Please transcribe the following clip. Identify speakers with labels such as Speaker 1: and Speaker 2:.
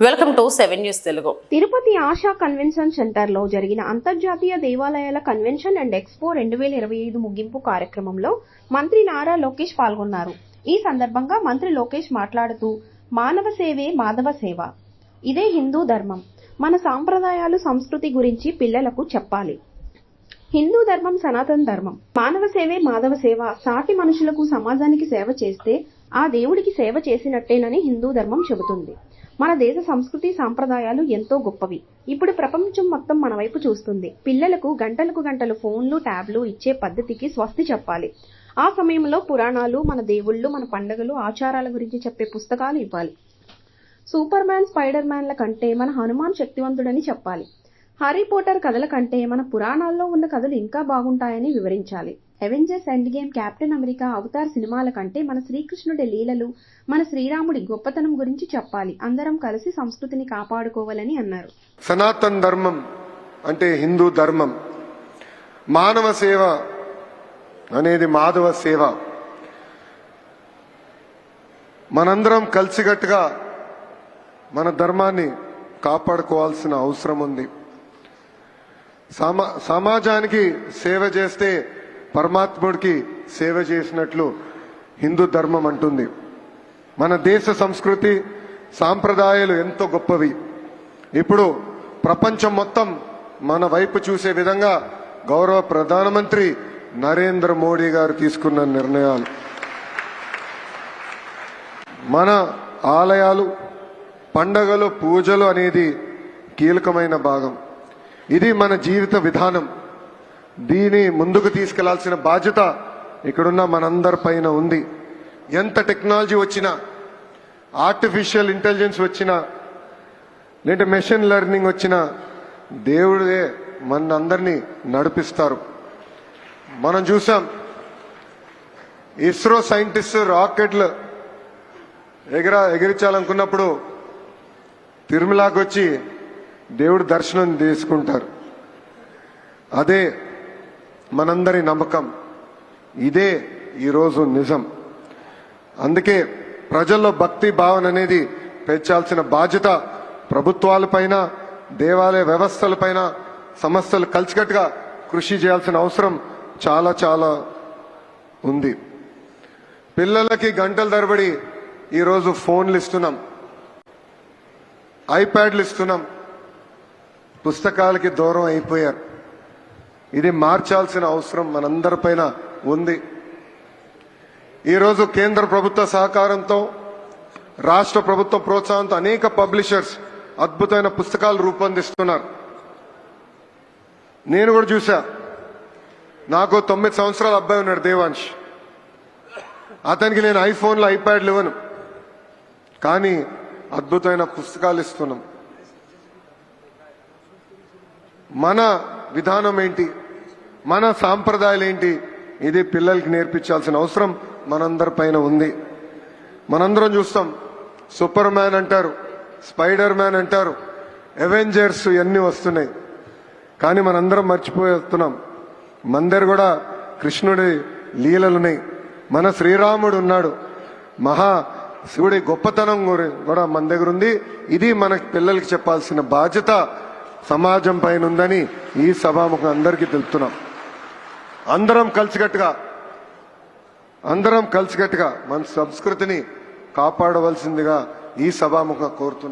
Speaker 1: Welcome to seven news Telugu.
Speaker 2: Tirupati Asha convention సెంటర్లో జరిగిన అంతర్జాతీయ దేవాలయాల కన్వెన్షన్ అండ్ ఎక్స్పో రెండు వేల ఇరవై ఐదు ముగింపు కార్యక్రమంలో మంత్రి నారా లోకేష్ పాల్గొన్నారు. ఈ సందర్భంగా మంత్రి లోకేష్ మాట్లాడుతూ మానవ సేవే మాధవ సేవ. ఇదే హిందూ ధర్మం. మన సాంప్రదాయాలు సంస్కృతి గురించి పిల్లలకు చెప్పాలి. హిందూ ధర్మం సనాతన ధర్మం. మానవ సేవే మాధవ సేవ. సాటి మనుషులకు సమాజానికి సేవ చేస్తే ఆ దేవుడికి సేవ చేసినట్టేనని హిందూ ధర్మం చెబుతుంది. మన దేశ సంస్కృతి సాంప్రదాయాలు ఎంతో గొప్పవి. ఇప్పుడు ప్రపంచం మొత్తం మన వైపు చూస్తుంది. పిల్లలకు గంటలకు గంటలు ఫోన్లు ట్యాబ్లు ఇచ్చే పద్ధతికి స్వస్తి చెప్పాలి. ఆ సమయంలో పురాణాలు మన దేవుళ్ళు మన పండుగలు ఆచారాల గురించి చెప్పే పుస్తకాలు ఇవ్వాలి. సూపర్ మ్యాన్ స్పైడర్ మ్యాన్ల కంటే మన హనుమాన్ శక్తివంతుడని చెప్పాలి. హ్యారీ పోటర్ కథల కంటే మన పురాణాల్లో ఉన్న కథలు ఇంకా బాగుంటాయని వివరించాలి. Avengers end game Captain America Avatar సినిమాల కంటే మన శ్రీకృష్ణుడి లీలలు మన శ్రీరాముడి గొప్పతనం గురించి చెప్పాలి. అందరం కలిసి సంస్కృతిని కాపాడుకోవాలని అన్నారు.
Speaker 3: సనాతన్ ధర్మం అంటే హిందూ ధర్మం. మానవ సేవ అనేది మాధవ సేవ. మనందరం కలిసికట్టుగా మన ధర్మాన్ని కాపాడుకోవాల్సిన అవసరం ఉంది. సమాజానికి సేవ చేస్తే పరమాత్ముడికి సేవ చేసినట్లు హిందూ ధర్మం అంటుంది. మన దేశ సంస్కృతి సాంప్రదాయాలు ఎంతో గొప్పవి. ఇప్పుడు ప్రపంచం మొత్తం మన వైపు చూసే విధంగా గౌరవ ప్రధానమంత్రి నరేంద్ర మోడీ గారు తీసుకున్న నిర్ణయాలు. మన ఆలయాలు పండగలు పూజలు అనేది కీలకమైన భాగం. ఇది మన జీవిత విధానం. దీని ముందుకు తీసుకెళ్ళాల్సిన బాధ్యత ఇక్కడున్న మనందరి పైన ఉంది. ఎంత టెక్నాలజీ వచ్చినా ఆర్టిఫిషియల్ ఇంటెలిజెన్స్ వచ్చినా లేదంటే మెషిన్ లెర్నింగ్ వచ్చినా దేవుడే మన అందరినీ నడిపిస్తారు. మనం చూసాం ఇస్రో సైంటిస్ట్ రాకెట్లు ఎగర ఎగిరించాలనుకున్నప్పుడు తిరుమలాకి వచ్చి దేవుడు దర్శనం తీసుకుంటారు అదే మనందరి నమ్మకం. ఇదే ఈరోజు నిజం. అందుకే ప్రజల్లో భక్తి భావన అనేది పెంచాల్సిన బాధ్యత ప్రభుత్వాలపైన దేవాలయ వ్యవస్థలపైన సమస్యలు కలిసికట్టుగా కృషి చేయాల్సిన అవసరం చాలా చాలా ఉంది. పిల్లలకి గంటల తరబడి ఈరోజు ఫోన్లు ఇస్తున్నాం. ఐప్యాడ్లు ఇస్తున్నాం. పుస్తకాలకి దూరం అయిపోయారు. ఇది మార్చాల్సిన అవసరం మనందరిపైన ఉంది. ఈరోజు కేంద్ర ప్రభుత్వ సహకారంతో రాష్ట్ర ప్రభుత్వ ప్రోత్సాహంతో అనేక పబ్లిషర్స్ అద్భుతమైన పుస్తకాలు రూపొందిస్తున్నారు. నేను కూడా చూసా. నాకు తొమ్మిది సంవత్సరాల అబ్బాయి ఉన్నాడు దేవాంశ్ అతనికి నేను ఐఫోన్లో ఐప్యాడ్లు ఇవ్వను. కానీ అద్భుతమైన పుస్తకాలు ఇస్తున్నాం. మన విధానం ఏంటి? మన సాంప్రదాయాలు ఏంటి? ఇది పిల్లలకి నేర్పించాల్సిన అవసరం మనందరి పైన ఉంది. మనందరం చూస్తాం. సూపర్ మ్యాన్ అంటారు స్పైడర్ మ్యాన్ అంటారు అవెంజర్స్ ఇవన్నీ వస్తున్నాయి. కానీ మనందరం మర్చిపోతున్నాం మందరు కూడా కృష్ణుడి లీలలున్నాయి. మన శ్రీరాముడు ఉన్నాడు. మహా శివుడి గొప్పతనం కూడా మన దగ్గర ఉంది. ఇది మన పిల్లలకి చెప్పాల్సిన బాధ్యత. సమాజం పైన ఉందని ఈ సభాముఖం అందరికీ తెలుపుతున్నాం. అందరం కలిసికట్టుగా అందరం కలిసికట్టుగా మన సంస్కృతిని కాపాడవలసిందిగా ఈ సభాముఖం కోరుతున్నాం.